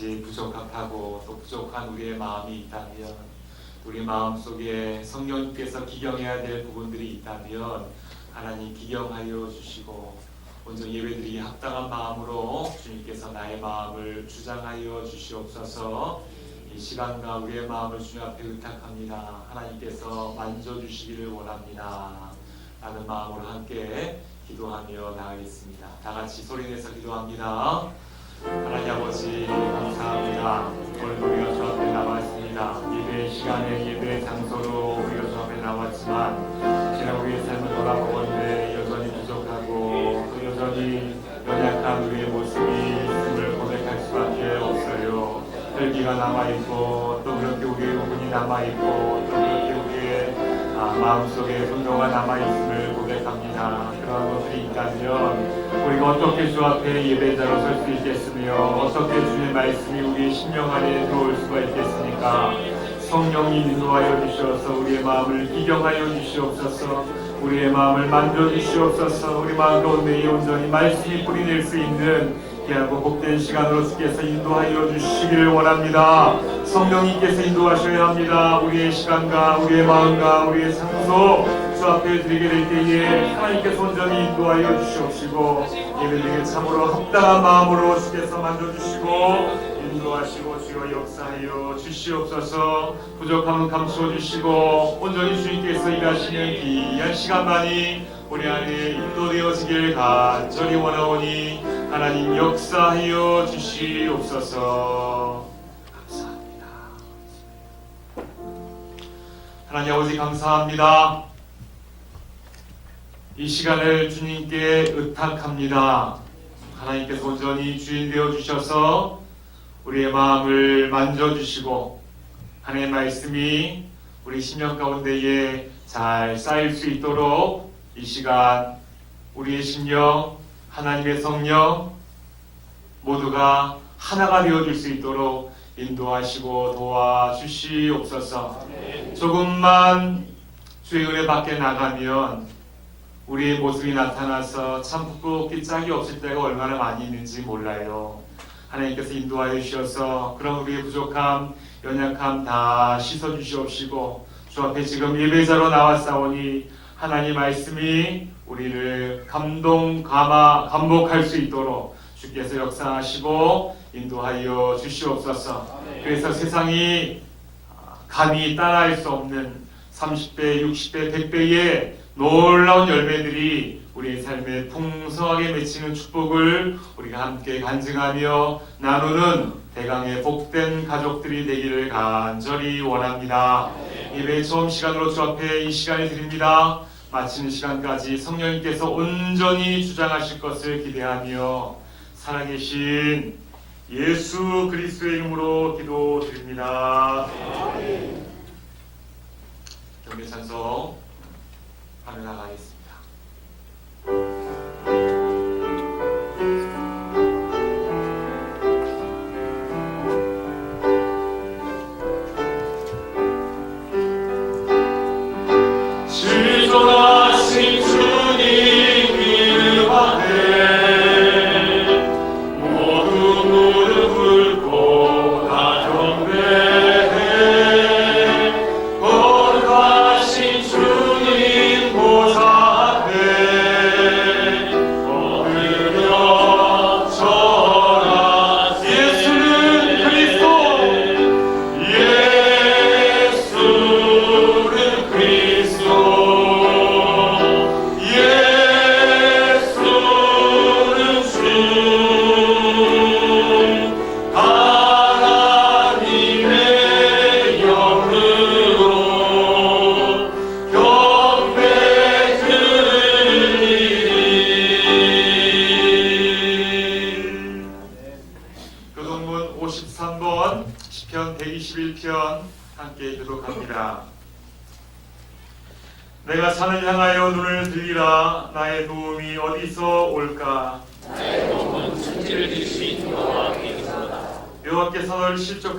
가지 부족하고 또 부족한 우리의 마음이 있다면 우리 마음 속에 성령님께서 기경해야 될 부분들이 있다면 하나님 기경하여 주시고 온전 예배드리기 합당한 마음으로 주님께서 나의 마음을 주장하여 주시옵소서 이 시간과 우리의 마음을 주님 앞에 의탁합니다. 하나님께서 만져주시기를 원합니다. 라는 마음으로 함께 기도하며 나가겠습니다. 다 같이 소리내서 기도합니다. 하나님 아버지 감사합니다. 오늘 우리가 주 앞에 나왔습니다. 예배 시간에 예배 장소로 우리가 주 앞에 나왔지만 지난 우리의 삶을 돌아보건대 여전히 부족하고 또 여전히 연약한 우리의 모습이 있음을 고백할 수밖에 없어요. 혈기가 남아있고 또 그렇게 우리의 의문이 남아있고 마음속에 분노가 남아있음을 고백합니다. 그런 것들이 있다면 우리가 어떻게 주 앞에 예배자로 설 수 있겠으며 어떻게 주의 말씀이 우리의 심령 안에 들어올 수가 있겠습니까? 성령님 인도하여 주시어서 우리의 마음을 기경하여 주시옵소서 우리의 마음을 만져 주시옵소서 우리 마음 가운데 온전히 말씀이 뿌리낼 수 있는 귀하고 복된 시간으로 주께서 인도하여 주시기를 원합니다. 성령님께서 인도하셔야 합니다. 우리의 시간과 우리의 마음과 우리의 장소 주 앞에 드리게 될 때에 하나님께서 온전히 인도하여 주시옵시고 예배드리게 참으로 합당한 마음으로 주께서 만져주시고 인도하시고 주여 역사하여 주시옵소서 부족함은 감추어 주시고 온전히 주님께서 일하시는 귀한 시간만이 우리 안에 인도되어지길 간절히 원하오니 하나님 역사하여 주시옵소서. 감사합니다. 하나님 아버지 감사합니다. 이 시간을 주님께 의탁합니다. 하나님께서 온전히 주인 되어 주셔서 우리의 마음을 만져 주시고 하나님의 말씀이 우리 심령 가운데에 잘 쌓일 수 있도록 이 시간 우리의 심령 하나님의 성령 모두가 하나가 되어줄 수 있도록 인도하시고 도와주시옵소서 조금만 주의 은혜 밖에 나가면 우리의 모습이 나타나서 참 부끄럽기 짝이 없을 때가 얼마나 많이 있는지 몰라요. 하나님께서 인도하여 주셔서 그런 우리의 부족함, 연약함 다 씻어 주시옵시고 주 앞에 지금 예배자로 나왔사오니 하나님 말씀이 우리를 감동, 감화, 감복할 수 있도록 주께서 역사하시고 인도하여 주시옵소서. 그래서 세상이 감히 따라할 수 없는 30배, 60배, 100배의 놀라운 열매들이 우리의 삶에 풍성하게 맺히는 축복을 우리가 함께 간증하며 나누는 대강의 복된 가족들이 되기를 간절히 원합니다. 예배 처음 시간으로 주 앞에 이 시간을 드립니다. 마치는 시간까지 성령님께서 온전히 주장하실 것을 기대하며 살아계신 예수 그리스도의 이름으로 기도드립니다. 경배 찬송 하며 나가겠습니다.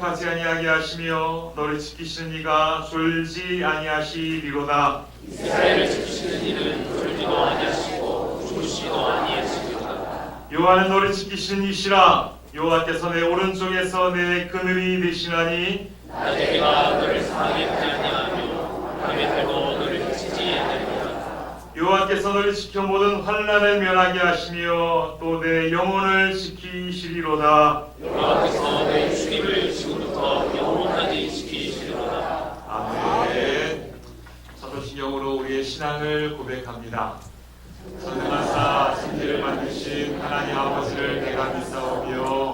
실족하지 아니하게 하시며 너를 지키시는 이가 졸지 아니하시리로다. 이스라엘을 지키시는 이는 졸지도 아니하시고 여호와는 너를 지키시는 이시라. 여호와께서 내 오른쪽에서 내 그늘이 되시나니 나에게가 너를 상하게 하지 아니하며 밤에 달고 너를 해치지 아니하리라. 여호와께서 너를 지켜 모든 환난을 면하게 하시며 또 내 영혼을 지키시리로다. 여호와께서 내 주님을 지금부터 영원까지 지키시리로다 아멘. 사도신경으로 신앙을 고백합니다. 전능하사 천지를 만드신 하나님 아버지를 내가 믿사오며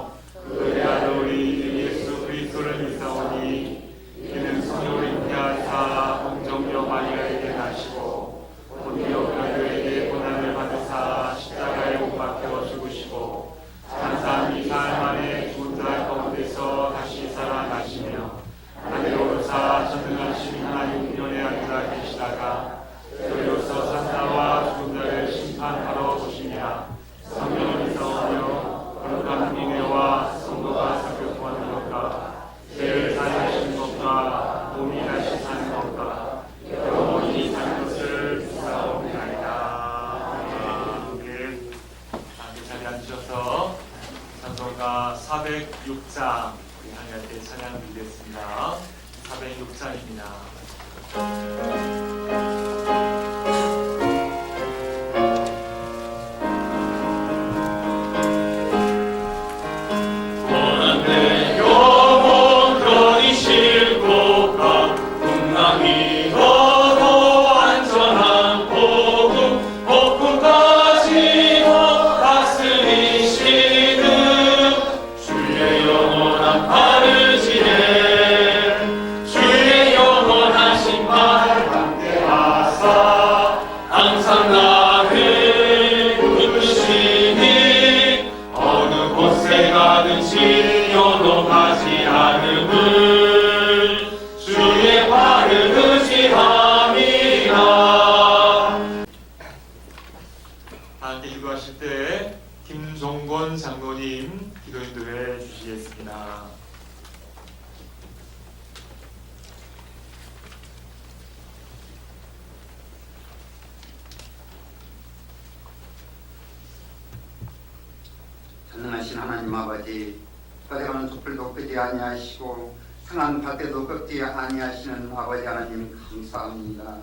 상한 밭에도 꺾지 아니하시는 아버지 하나님 감사합니다.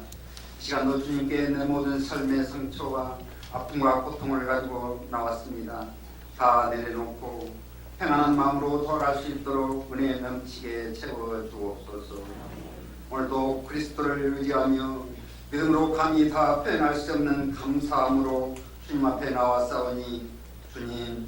시간도 주님께 내 모든 삶의 상처와 아픔과 고통을 가지고 나왔습니다. 다 내려놓고 평안한 마음으로 돌아갈 수 있도록 은혜 넘치게 채워 주옵소서. 오늘도 그리스도를 의지하며 믿음으로 감히 다 표현할 수 없는 감사함으로 주님 앞에 나왔사오니 주님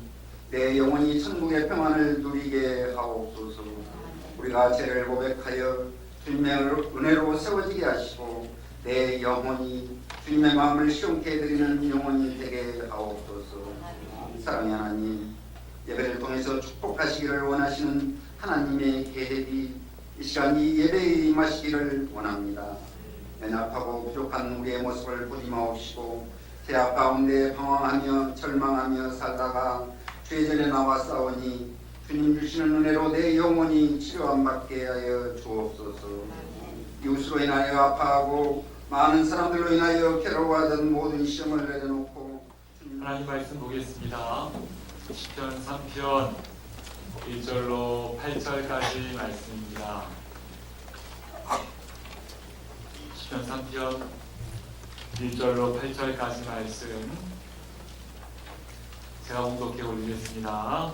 내 영혼이 천국의 평안을 누리게 하옵소서. 우리가 죄를 고백하여 주님의 은혜로 세워지게 하시고 내 영혼이 주님의 마음을 시원케 해드리는 영혼이 되게 하옵소서. 사랑의 하나님, 예배를 통해서 축복하시기를 원하시는 하나님의 계획이 이 시간 이 예배에 임하시기를 원합니다. 연약하고 부족한 우리의 모습을 보지 마옵시고 제약 가운데 방황하며 절망하며 살다가 주의 전에 나와 싸우니 주님 주시는 은혜로 내 영혼이 치료함 받게 하여 주옵소서. 이웃으로 인하여 아파하고 많은 사람들로 인하여 괴로워하던 모든 시험을 내려놓고 하나님 말씀 보겠습니다. 10편 3편 1절로 8절까지 말씀입니다. 10편 3편 1절로 8절까지 말씀 제가 공독해 올리겠습니다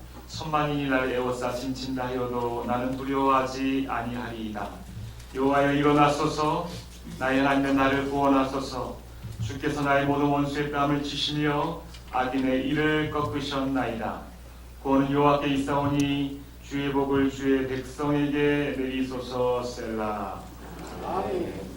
천만인이 나를 에워싸 짐친다 하여도 나는 두려워하지 아니하리이다. 여호와여 일어나소서. 나의 하나님의 나를 구원하소서. 주께서 나의 모든 원수의 뺨을 치시며 악인의 이를 꺾으셨나이다. 구원은 여호와께 있사오니 주의 복을 주의 백성에게 내리소서 셀라. 비단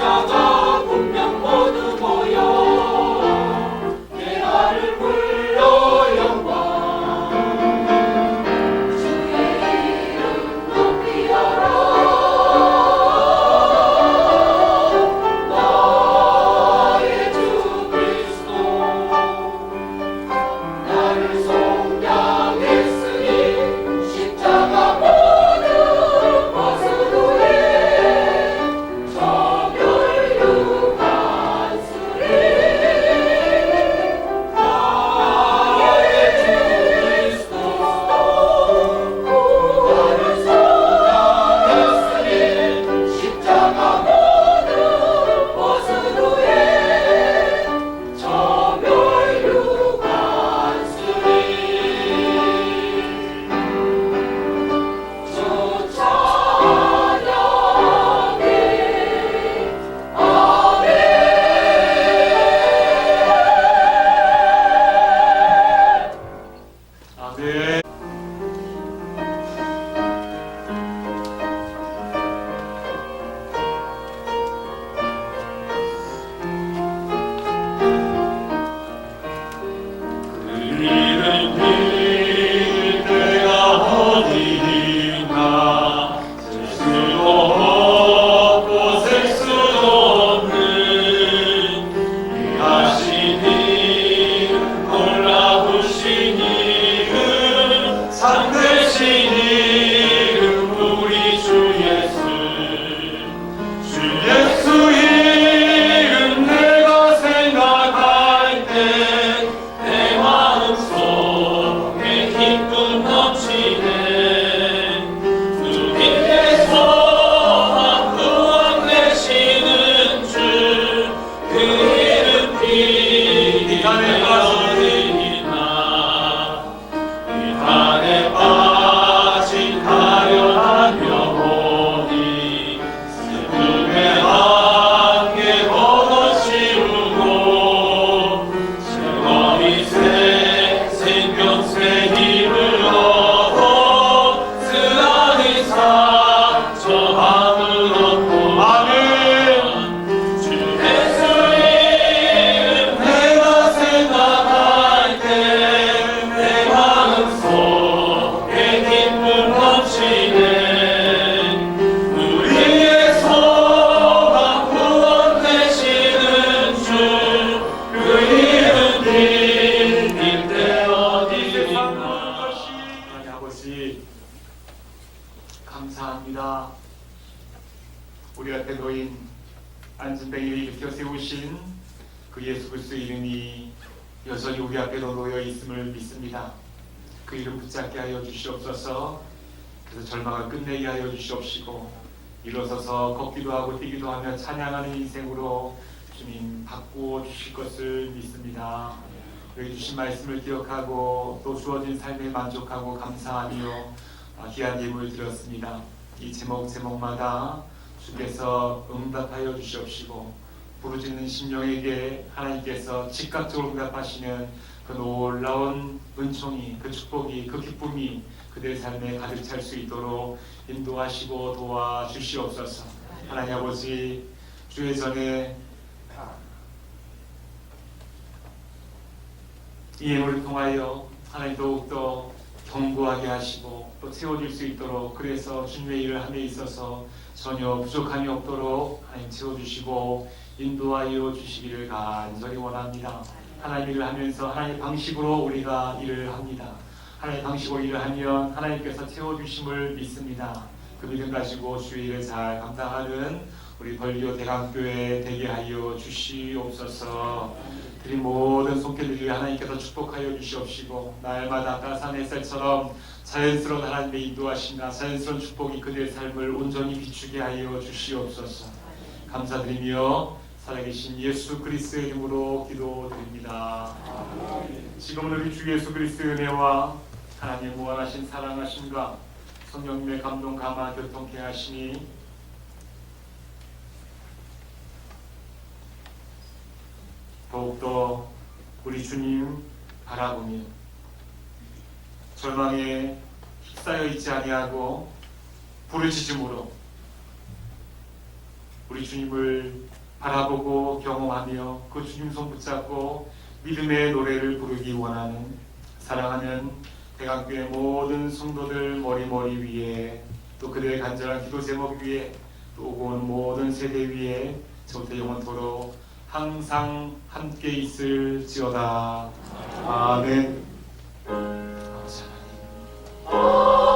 십자가 Yeah. 안진뱅이를 일으켜 세우신 그 예수 그리스도의 이름이 여전히 우리 앞에도 놓여 있음을 믿습니다. 그 이름 붙잡게 하여 주시옵소서. 그래서 절망을 끝내게 하여 주시옵시고 일어서서 걷기도 하고 뛰기도 하며 찬양하는 인생으로 주님 바꾸어 주실 것을 믿습니다. 여기 주신 말씀을 기억하고 또 주어진 삶에 만족하고 감사하며 아, 귀한 예물 드렸습니다. 이 제목 제목마다 주께서 응답하여 주시옵시고 부르짖는 심령에게 하나님께서 즉각적으로 응답하시는 그 놀라운 은총이 그 축복이 그 기쁨이 그들의 삶에 가득 찰 수 있도록 인도하시고 도와주시옵소서. 하나님 아버지 주의 전에 이 예물을 통하여 하나님 더욱더 견고하게 하시고 또 채워질 수 있도록 그래서 주님의 일을 함에 있어서 전혀 부족함이 없도록 하나님 채워주시고 인도하여 주시기를 간절히 원합니다. 하나님 일을 하면서 하나님의 방식으로 우리가 일을 합니다. 하나님의 방식으로 일을 하면 하나님께서 채워주심을 믿습니다. 그 믿음 가지고 주의 일을 잘 감당하는 우리 벌리오 대강교회 되게 하여 주시옵소서. 드린 모든 손길들을 하나님께서 축복하여 주시옵시고 날마다 따스한 햇살처럼 자연스러운 하나님의 인도하심과 자연스러운 축복이 그들의 삶을 온전히 비추게 하여 주시옵소서. 감사드리며 살아계신 예수 그리스도의 이름으로 기도드립니다. 지금은 우리 주 예수 그리스도의 은혜와 하나님 무한하신 사랑하심과 성령님의 감동 감화 교통케 하시니 더욱더 우리 주님 바라보며 절망에 휩싸여 있지 아니하고 부르짖음으로 우리 주님을 바라보고 경험하며 그 주님 손 붙잡고 믿음의 노래를 부르기 원하는 사랑하는 대강교회 모든 성도들 머리머리 위에 또 그들의 간절한 기도 제목 위에 또 오고 오는 모든 세대 위에 저부터 영원토록 항상 함께 있을지어다. 아멘. 아멘.